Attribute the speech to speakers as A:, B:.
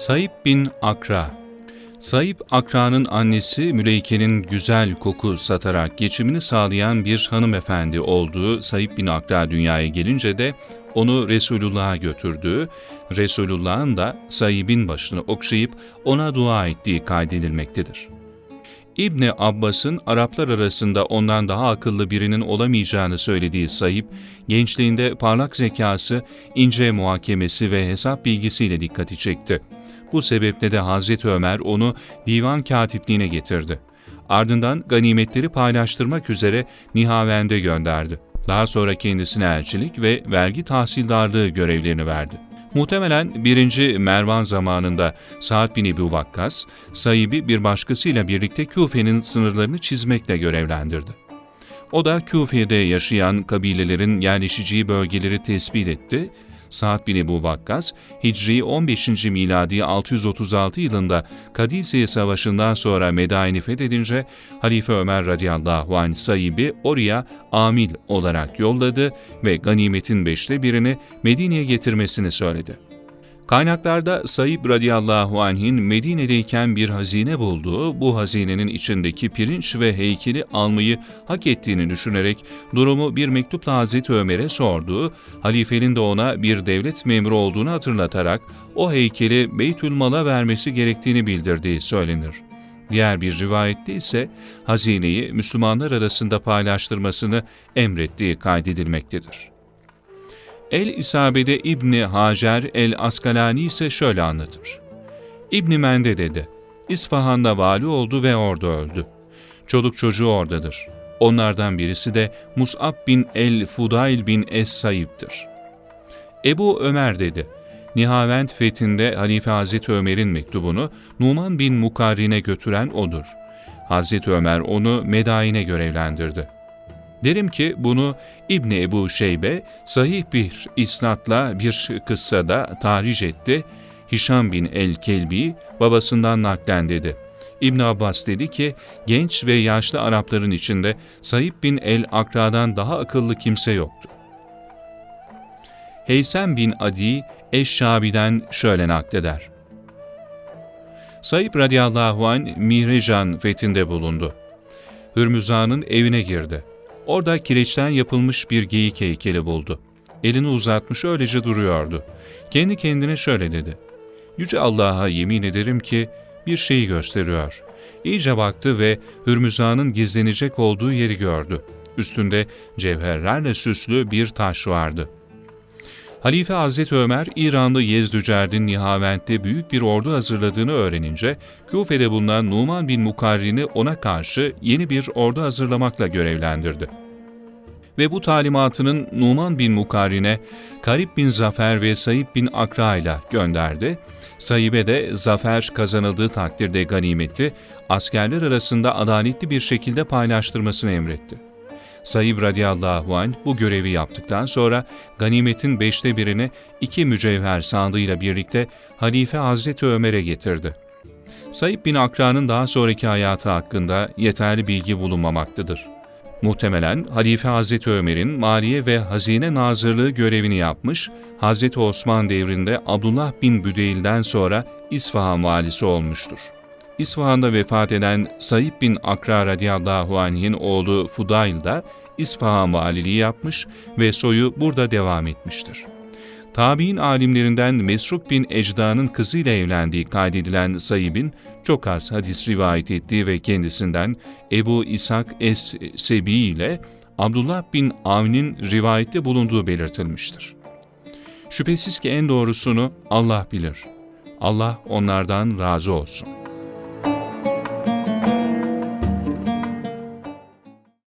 A: Saip bin Akra Saip Akra'nın annesi Müleyke'nin güzel koku satarak geçimini sağlayan bir hanımefendi olduğu Saip bin Akra dünyaya gelince de onu Resulullah'a götürdüğü, Resulullah'ın da Saib'in başını okşayıp ona dua ettiği kaydedilmektedir. İbni Abbas'ın Araplar arasında ondan daha akıllı birinin olamayacağını söylediği Saib, gençliğinde parlak zekası, ince muhakemesi ve hesap bilgisiyle dikkati çekti. Bu sebeple de Hazreti Ömer onu divan katipliğine getirdi. Ardından ganimetleri paylaştırmak üzere Nihavend'e gönderdi. Daha sonra kendisine elçilik ve vergi tahsildarlığı görevlerini verdi. Muhtemelen 1. Mervan zamanında Sa'd bin Ebu Vakkas, Saib'i bir başkasıyla birlikte Küfe'nin sınırlarını çizmekle görevlendirdi. O da Küfe'de yaşayan kabilelerin yerleşeceği bölgeleri tespit etti Sa'd bin Ebu Vakkas, Hicri 15. miladi 636 yılında Kadisiye Savaşı'ndan sonra Medain'i fethedince Halife Ömer radıyallahu anh Saib'i oraya amil olarak yolladı ve ganimetin beşte birini Medine'ye getirmesini söyledi. Kaynaklarda Saib radıyallahu anh'in Medine'deyken bir hazine bulduğu, bu hazinenin içindeki pirinç ve heykeli almayı hak ettiğini düşünerek durumu bir mektupla Hazreti Ömer'e sorduğu, halifenin de ona bir devlet memuru olduğunu hatırlatarak o heykeli Beytülmal'a vermesi gerektiğini bildirdiği söylenir. Diğer bir rivayette ise hazineyi Müslümanlar arasında paylaştırmasını emrettiği kaydedilmektedir. El-İsabe'de İbni Hacer el-Askalani ise şöyle anlatır. İbni Mende dedi, İsfahan'da vali oldu ve orada öldü. Çoluk çocuğu oradadır. Onlardan birisi de Mus'ab bin el-Fudayl bin Es-Saib'dir. Ebu Ömer dedi, Nihavend fethinde Halife Hazreti Ömer'in mektubunu Numan bin Mukarrin'e götüren odur. Hazreti Ömer onu Medain'e görevlendirdi.'' Derim ki bunu İbni Ebu Şeybe sahih bir isnatla bir kıssada tahriş etti. Hişam bin el-Kelbi babasından naklen dedi. İbn Abbas dedi ki genç ve yaşlı Arapların içinde Said bin el-Akra'dan daha akıllı kimse yoktu. Heysem bin Adi Eşşabi'den şöyle nakleder. Said radıyallahu an Mihrecan fethinde bulundu. Hürmüzan'ın evine girdi. Orada kireçten yapılmış bir geyik heykeli buldu. Elini uzatmış öylece duruyordu. Kendi kendine şöyle dedi. Yüce Allah'a yemin ederim ki bir şeyi gösteriyor. İyice baktı ve Hürmüzan'ın gizlenecek olduğu yeri gördü. Üstünde cevherlerle süslü bir taş vardı. Halife Hazreti Ömer, İranlı Yezdücerd'in Nihavent'te büyük bir ordu hazırladığını öğrenince, Küfe'de bulunan Numan bin Mukarrin'i ona karşı yeni bir ordu hazırlamakla görevlendirdi. Ve bu talimatının Numan bin Mukarrin'e Karib bin Zafer ve Saib bin Akra ile gönderdi. Saib'e de zafer kazanıldığı takdirde ganimeti askerler arasında adaletli bir şekilde paylaştırmasını emretti. Saib radıyallahu anh bu görevi yaptıktan sonra ganimetin beşte birini iki mücevher sandığıyla birlikte Halife Hazreti Ömer'e getirdi. Saib bin Akra'nın daha sonraki hayatı hakkında yeterli bilgi bulunmamaktadır. Muhtemelen Halife Hazreti Ömer'in Maliye ve Hazine Nazırlığı görevini yapmış, Hazreti Osman devrinde Abdullah bin Büdeyl'den sonra İsfahan valisi olmuştur. İsfahan'da vefat eden Said bin Akra radıyallahu anh'in oğlu Fudayl da İsfahan valiliği yapmış ve soyu burada devam etmiştir. Tabi'in alimlerinden Mesruk bin Ecda'nın kızıyla evlendiği kaydedilen Saib'in çok az hadis rivayet ettiği ve kendisinden Ebu İshak Es-Sebi ile Abdullah bin Avn'in rivayette bulunduğu belirtilmiştir. Şüphesiz ki en doğrusunu Allah bilir. Allah onlardan razı olsun.